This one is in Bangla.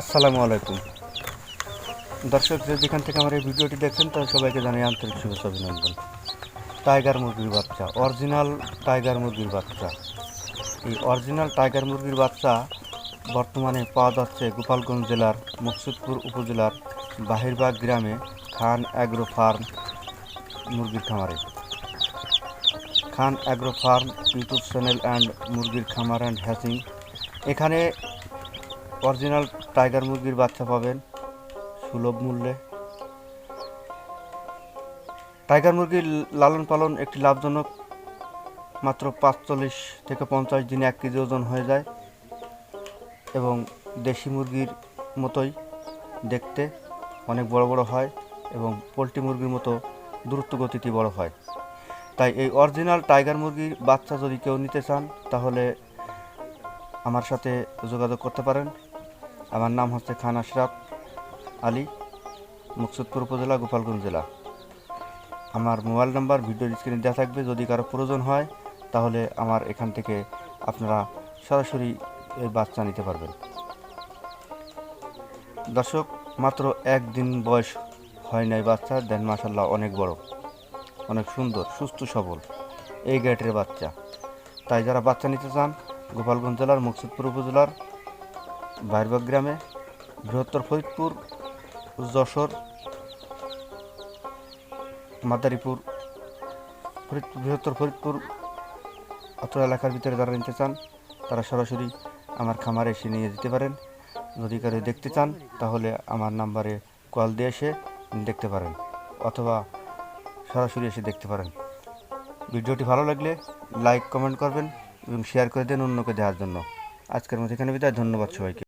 আসসালামু আলাইকুম। দর্শক, যে যেখান থেকে আমার এই ভিডিওটি দেখছেন, তাদের সবাইকে জানাই আন্তরিক শুভেচ্ছা অভিনন্দন। টাইগার মুরগির বাচ্চা, অরিজিনাল টাইগার মুরগির বাচ্চা। এই অরিজিনাল টাইগার মুরগির বাচ্চা বর্তমানে পাওয়া যাচ্ছে গোপালগঞ্জ জেলার মুকসুদপুর উপজেলার বাহিরবাগ গ্রামে খান অ্যাগ্রো ফার্ম মুরগির খামারে। Khan agro farm YouTube channel and মুরগির খামার অ্যান্ড হ্যাচিং। এখানে অরিজিনাল টাইগার মুরগির বাচ্চা পাবেন সুলভ মূল্যে। টাইগার মুরগির লালন পালন একটি লাভজনক মাত্র পাঁচচল্লিশ থেকে পঞ্চাশ দিনে এক কেজি ওজন হয়ে যায় এবং দেশি মুরগির মতোই দেখতে অনেক বড় বড় হয় এবং পোলট্রি মুরগির মতো দ্রুত গতিতে বড় হয়। তাই এই অরিজিনাল টাইগার মুরগির বাচ্চা যদি কেউ নিতে চান, তাহলে আমার সাথে যোগাযোগ করতে পারেন। আমার নাম হচ্ছে খান আশরাফ আলী, মুকসুদপুর উপজেলা, গোপালগঞ্জ জেলা। আমার মোবাইল নাম্বার ভিডিও স্ক্রিনে দেওয়া থাকবে, যদি কারও প্রয়োজন হয়, তাহলে আমার এখান থেকে আপনারা সরাসরি এই বাচ্চা নিতে পারবেন। দর্শক, মাত্র একদিন বয়স হয় নাই বাচ্চা, দেন মাসাল্লাহ অনেক বড়, অনেক সুন্দর, সুস্থ, সবল, এই গ্যাটের বাচ্চা। তাই যারা বাচ্চা নিতে চান, গোপালগঞ্জ জেলার, মুকসুদপুর উপজেলার বাইরবাগ গ্রামে বৃহত্তর ফরিদপুর, যশোর, মাদারীপুর ফরিদপুর বৃহত্তর ফরিদপুর অত এলাকার ভিতরে যারা নিতে চান, তারা সরাসরি আমার খামারে এসে নিয়ে যেতে পারেন। যদি কারও দেখতে চান, তাহলে আমার নাম্বারে কল দিয়ে এসে দেখতে পারেন অথবা সরাসরি এসে দেখতে পারেন। ভিডিওটি ভালো লাগলে লাইক, কমেন্ট করবেন এবং শেয়ার করে দেন অন্যকে দেওয়ার জন্য। আজকের মতো এখানে বিদায়, ধন্যবাদ সবাইকে।